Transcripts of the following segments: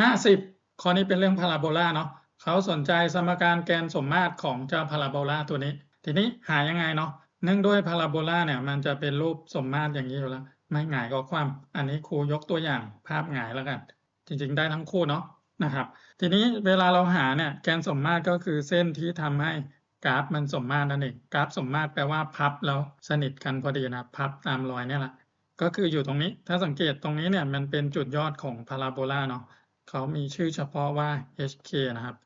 ห้าสิบข้อนี้เป็นเรื่องพาราโบลาเนาะเขาสนใจสมการแกนสมมาตรของเจ้าพาราโบลาตัวนี้ ทีนี้หายังไงเนาะเนื่องด้วยพาราโบลาเนี่ยมันจะเป็นรูปสมมาตรอย่างนี้อยู่แล้ว ไม่หงายก็คว่ำอันนี้ครูยกตัวอย่างภาพหงายแล้วกัน จริง ๆ ได้ทั้งคู่เนาะนะครับ ทีนี้เวลาเราหาเนี่ยแกนสมมาตรก็คือเส้นที่ทำให้กราฟมันสมมาตรนั่นเองกราฟสมมาตรแปลว่าพับแล้วสนิทกันพอดีนะพับตามรอยเนี่ยแหละก็คืออยู่ตรงนี้ถ้าสังเกตตรงนี้เนี่ยมันเป็นจุดยอดของพาราโบลาเนาะ เขามีชื่อเฉพาะว่า HK นะครับ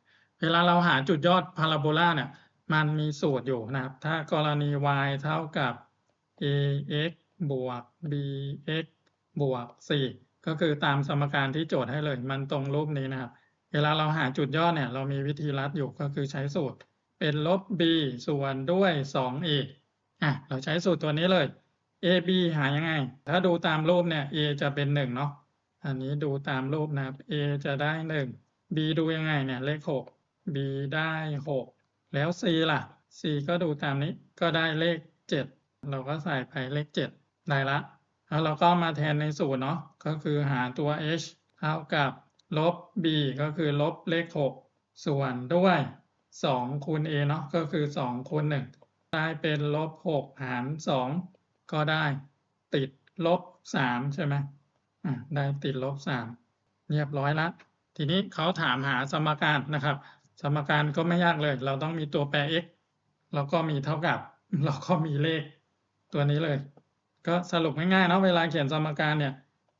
เวลาเราหาจุดยอดพาราโบลาเนี่ย มันมีสูตรอยู่นะครับ ถ้ากรณี y เท่ากับ ax บวก bx บวก 4 ก็คือตามสมการที่โจทย์ให้เลย มันตรงรูปนี้นะครับ เวลาเราหาจุดยอดเนี่ย เรามีวิธีรัดอยู่ก็คือใช้สูตร เป็นลบ b ส่วนด้วย 2a อะ เราใช้สูตรตัวนี้เลย ab หายังไง ถ้าดูตามรูปเนี่ย a จะเป็นหนึ่งเนาะ อันนี้ดูตามรูปนะครับ a จะได้หนึ่ง b ดูยังไงเนี่ยเลขหก b ได้หกแล้ว c ล่ะ c ก็ดูตามนี้ก็ได้เลขเจ็ดเราก็ใส่ไปเลขเจ็ดได้ละแล้วเราก็มาแทนในสูตรเนาะก็คือหาตัว h เท่ากับลบ b ก็คือลบเลขหกส่วนด้วยสองคูณ a เนาะก็คือสองคูณหนึ่งได้เป็นลบหกหารสองก็ได้ติดลบสามใช่ไหม ได้ติดลบสามเรียบร้อยละ ทีนี้เขาถามหาสมการนะครับ สมการก็ไม่ยากเลย เราต้องมีตัวแปร x แล้วก็มีเท่ากับ แล้วก็มีเลข ตัวนี้เลย ก็สรุปง่ายๆเนาะเวลาเขียนสมการเนี่ย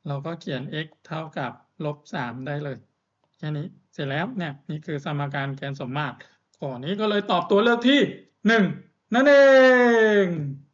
เราก็เขียน x เท่ากับลบสามได้เลยแค่นี้เสร็จแล้วเนี่ยนี่คือสมการแกนสมมาตรข้อนี้ก็เลยตอบตัวเลือกที่หนึ่งนั่นเอง